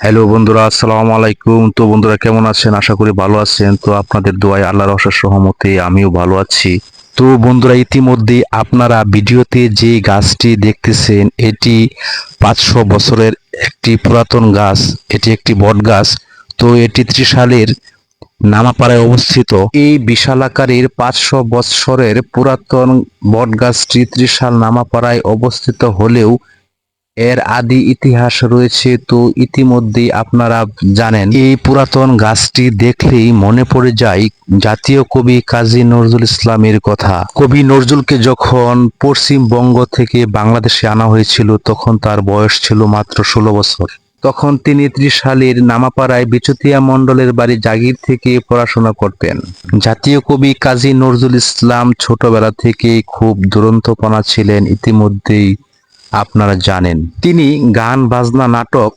Hello বন্ধুরা, আসসালামু আলাইকুম। তো বন্ধুরা, কেমন আছেন? আশা করি ভালো আছেন। তো আপনাদের দোয়ায় আল্লাহর অশেষ রহমতে আমিও ভালো আছি। তো বন্ধুরা, ইতিমধ্যে আপনারা ভিডিওতে যে গাছটি দেখতেছেন, এটি পাঁচশো বছরের একটি পুরাতন গাছ। এটি একটি বট গাছ। তো এটি ত্রিশালের নামাপাড়ায় অবস্থিত। এই বিশাল আকারের পাঁচশো বৎসরের পুরাতন বট গাছটি ত্রিশাল নামাপাড়ায় অবস্থিত হলেও এর আদি ইতিহাস রয়েছে, তো ইতিমধ্যেই আপনারা জানেন, এই পুরাতন গাছটি দেখলেই মনে পড়ে যায় জাতীয় কবি কাজী নজরুল ইসলামের কথা। কবি নজরুলকে যখন পশ্চিমবঙ্গ থেকে বাংলাদেশে আনা হয়েছিল, তখন তার বয়স ছিল মাত্র ষোলো বছর। তখন তিনি ত্রিশ সালের নামাপাড়ায় বিচুতিয়া মণ্ডলের বাড়ি জাগির থেকে পড়াশোনা করতেন। জাতীয় কবি কাজী নজরুল ইসলাম ছোটবেলা থেকেই খুব দুরন্তপনা ছিলেন, ইতিমধ্যেই আপনারা জানেন। তিনি গান, বাজনা, নাটক,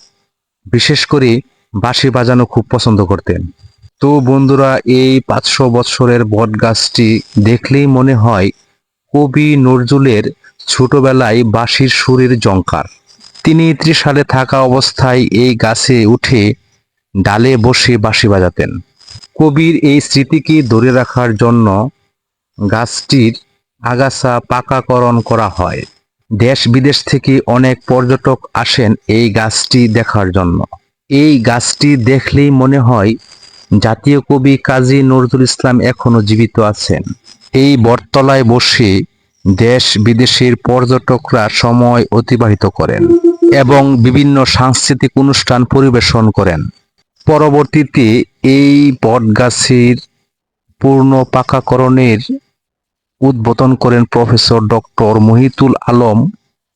বিশেষ করে বাঁশি বাজানো খুব পছন্দ করতেন। তো বন্ধুরা, এই পাঁচশো বছরের বট গাছটি দেখলেই মনে হয় কবি নজরুলের ছোটবেলায় বাঁশির সুরের জঙ্কার তিনি ত্রিশালে থাকা অবস্থায় এই গাছে উঠে ডালে বসে বাঁশি বাজাতেন। কবির এই স্মৃতিকে ধরে রাখার জন্য গাছটির আগাছা পাকাকরণ করা হয়। দেশ বিদেশ থেকে অনেক পর্যটক আসেন এই গাছটি দেখার জন্য। এই গাছটি দেখলেই মনে হয় জাতীয় কবি কাজী নজরুল ইসলাম এখনও জীবিত আছেন। এই বটতলায় বসে দেশ বিদেশের পর্যটকরা সময় অতিবাহিত করেন এবং বিভিন্ন সাংস্কৃতিক অনুষ্ঠান পরিবেশন করেন। পরবর্তীতে এই বটগাছের পূর্ণ পাকাকরণের উদ্বোধন করেন প্রফেসর ডক্টর মহিতুল আলম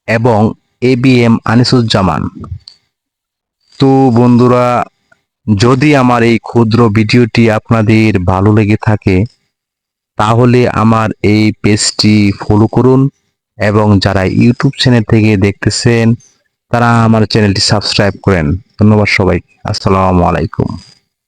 এবং এ বি এম আনিসুজ্জামান। তো বন্ধুরা, যদি আমার এই ক্ষুদ্র ভিডিওটি আপনাদের ভালো লেগে থাকে, তাহলে আমার এই পেজটি ফলো করুন এবং যারা ইউটিউব চ্যানেল থেকে দেখতেছেন, তারা আমার চ্যানেলটি সাবস্ক্রাইব করেন। ধন্যবাদ সবাই আসসালামু আলাইকুম।